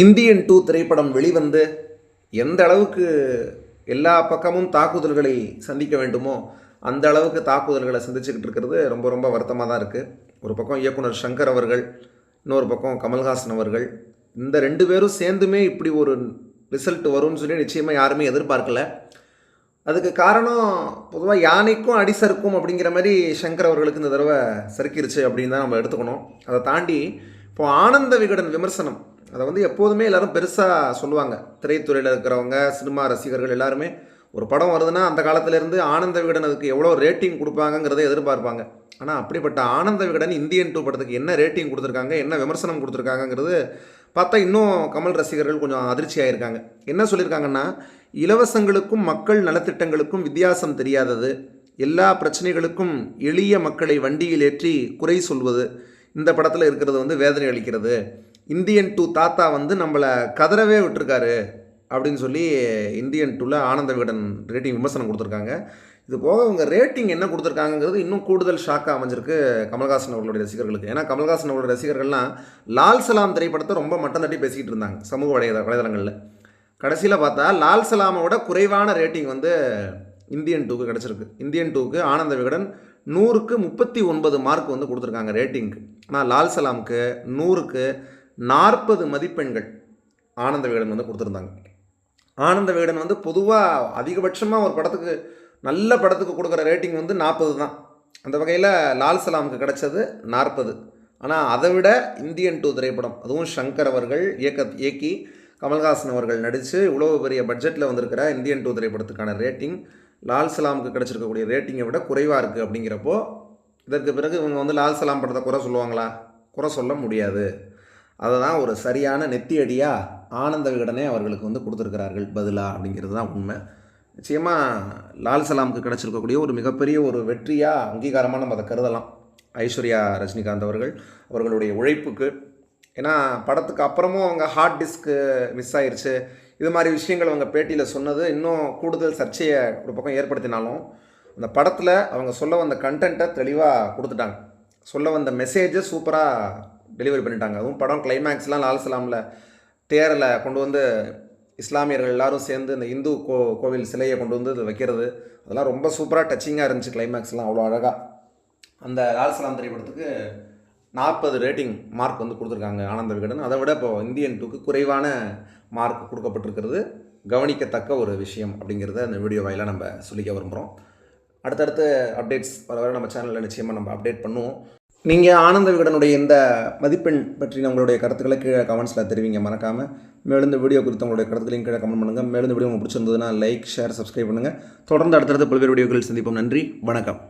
Indian two திரைப்படம் வெளிவந்து எந்த அளவுக்கு எல்லா பக்கமும் தாக்குதல்களை சந்திக்க வேண்டுமோ அந்த அளவுக்கு தாக்குதல்களை சந்திச்சுக்கிட்டு இருக்கிறது ரொம்ப ரொம்ப வருத்தமாக தான் இருக்குது ஒரு பக்கம் இயக்குனர் சங்கர் அவர்கள் இன்னொரு பக்கம் கமல்ஹாசன் அவர்கள். இந்த ரெண்டு பேரும் சேர்ந்துமே இப்படி ஒரு ரிசல்ட் வரும்னு சொல்லி நிச்சயமாக யாருமே எதிர்பார்க்கல. அதுக்கு காரணம் பொதுவாக யானைக்கும் அடிசருக்கும் அப்படிங்கிற மாதிரி சங்கர் அவர்களுக்கு இந்த தடவை சறுக்கிருச்சு அப்படின்னு தான் நம்ம எடுத்துக்கணும். அதை தாண்டி இப்போது ஆனந்த விகடன் விமர்சனம். அதை வந்து எப்போதுமே எல்லோரும் பெருசாக சொல்லுவாங்க. திரைத்துறையில் இருக்கிறவங்க சினிமா ரசிகர்கள் எல்லாருமே ஒரு படம் வருதுன்னா அந்த காலத்திலேருந்து ஆனந்த விகடன் அதுக்கு எவ்வளோ ரேட்டிங் கொடுப்பாங்கங்கிறத எதிர்பார்ப்பாங்க. ஆனால் அப்படிப்பட்ட ஆனந்த விகடன் இந்தியன் டூ படத்துக்கு என்ன ரேட்டிங் கொடுத்துருக்காங்க என்ன விமர்சனம் கொடுத்துருக்காங்கங்கிறது பார்த்தா இன்னும் கமல் ரசிகர்கள் கொஞ்சம் அதிர்ச்சியாக இருக்காங்க என்ன சொல்லியிருக்காங்கன்னா இலவசங்களுக்கும் மக்கள் நலத்திட்டங்களுக்கும் வித்தியாசம் தெரியாதது. எல்லா பிரச்சனைகளுக்கும் எளிய மக்களை வண்டியில் ஏற்றி குறை சொல்வது இந்த படத்தில் இருக்கிறது வந்து வேதனை அளிக்கிறது. இந்தியன் டூ தாத்தா வந்து நம்மளை கதறவே விட்டுருக்காரு அப்படின்னு சொல்லி இந்தியன் டூவில் ஆனந்த விகடன் ரேட்டிங் விமர்சனம் கொடுத்துருக்காங்க. இது போக அவங்க ரேட்டிங் என்ன கொடுத்துருக்காங்கங்கிறது இன்னும் கூடுதல் ஷாக்காக அமைஞ்சிருக்கு கமல்ஹாசன் அவர்களுடைய ரசிகர்களுக்கு. ஏன்னா கமல்ஹாசன் அவர்களுடைய ரசிகர்கள்லாம் லால் சலாம் திரைப்படத்தை ரொம்ப மட்டம் தட்டி பேசிக்கிட்டு இருந்தாங்க சமூக வலைதள வலைதளங்களில். கடைசியில் பார்த்தா லால் சலாமை விட குறைவான ரேட்டிங் வந்து இந்தியன் டூக்கு கிடச்சிருக்கு. இந்தியன் டூக்கு ஆனந்த விகடன் நூறுக்கு முப்பத்தி ஒன்பது மார்க் வந்து கொடுத்துருக்காங்க ரேட்டிங்க்கு ஆனால் லால் சலாமுக்கு நூறுக்கு நாற்பது மதிப்பெண்கள் ஆனந்த விகடன் வந்து கொடுத்துருந்தாங்க. ஆனந்த விகடன் வந்து பொதுவாக அதிகபட்சமாக ஒரு படத்துக்கு நல்ல படத்துக்கு கொடுக்குற ரேட்டிங் வந்து நாற்பது தான். அந்த வகையில் லால் சலாமுக்கு கிடைச்சது நாற்பது. ஆனால் அதை விட இந்தியன் டூ திரைப்படம் அதுவும் சங்கர் அவர்கள் இயக்க இயக்கி கமல்ஹாசன் அவர்கள் நடித்து இவ்வளோ பெரிய பட்ஜெட்டில் வந்திருக்கிற இந்தியன் டூ திரைப்படத்துக்கான ரேட்டிங் லால் சலாமுக்கு கிடச்சிருக்கக்கூடிய ரேட்டிங்கை விட குறைவாக இருக்குது அப்படிங்கிறப்போ இதற்கு பிறகு இவங்க வந்து லால் சலாம் படத்தை குறை சொல்லுவாங்களா? குறை சொல்ல முடியாது. அதை தான் ஒரு சரியான நெத்தியடியாக ஆனந்த விகடனே அவர்களுக்கு வந்து கொடுத்துருக்கிறார்கள் பதிலாக அப்படிங்கிறது தான் உண்மை. நிச்சயமாக லால் சலாமுக்கு கிடச்சிருக்கக்கூடிய ஒரு மிகப்பெரிய ஒரு வெற்றியாக அங்கீகாரமாக நம்ம அதை கருதலாம். ஐஸ்வர்யா ரஜினிகாந்த் அவர்கள் அவர்களுடைய உழைப்புக்கு. ஏன்னா படத்துக்கு அப்புறமும் அவங்க ஹார்ட் டிஸ்க்கு மிஸ் ஆயிடுச்சு இது மாதிரி விஷயங்கள் அவங்க பேட்டியில் சொன்னது இன்னும் கூடுதல் சர்ச்சையை ஒரு பக்கம் ஏற்படுத்தினாலும் அந்த படத்தில் அவங்க சொல்ல வந்த கண்டென்ட்டை தெளிவாக கொடுத்துட்டாங்க. சொல்ல வந்த மெசேஜை சூப்பராக டெலிவரி பண்ணிட்டாங்க. அதுவும் படம் கிளைமேக்ஸ்லாம் லால் சலாமில் தேரில் கொண்டு வந்து இஸ்லாமியர்கள் எல்லாரும் சேர்ந்து இந்த இந்து கோ கோவில் சிலையை கொண்டு வந்து இது வைக்கிறது. அதெல்லாம் ரொம்ப சூப்பராக டச்சிங்காக இருந்துச்சு கிளைமேக்ஸ்லாம் அவ்வளோ அழகாக அந்த லால் சலாம் திரைப்படத்துக்கு நாற்பது ரேட்டிங் மார்க் வந்து கொடுத்துருக்காங்க ஆனந்த விகடன். அதை விட இப்போ இந்தியன் டூக்கு குறைவான மார்க் கொடுக்கப்பட்டிருக்கிறது. கவனிக்கத்தக்க ஒரு விஷயம் அப்படிங்கிறத இந்த வீடியோ வாயிலாக நம்ம சொல்லிக்க விரும்புகிறோம். அடுத்தடுத்து அப்டேட்ஸ் வர வர நம்ம சேனலில் நிச்சயமாக நம்ம அப்டேட் பண்ணுவோம். நீங்கள் ஆனந்த விகடனுடைய இந்த மதிப்பெண் பற்றி உங்களுடைய கருத்துக்களை கீழே கமெண்ட்ஸில் தெரிவிங்க. மறக்காமல் மேலும் இந்த வீடியோ குறித்து உங்களுடைய கருத்துக்களையும் கீழே கமெண்ட் பண்ணுங்கள் மேலும் இந்த வீடியோ உங்களுக்கு பிடிச்சிருந்ததுன்னா லைக் ஷேர் சப்ஸ்கிரைப் பண்ணுங்கள் தொடர்ந்து அடுத்தடுத்து பல்வேறு வீடியோக்கள் சந்திப்போம். நன்றி. வணக்கம்.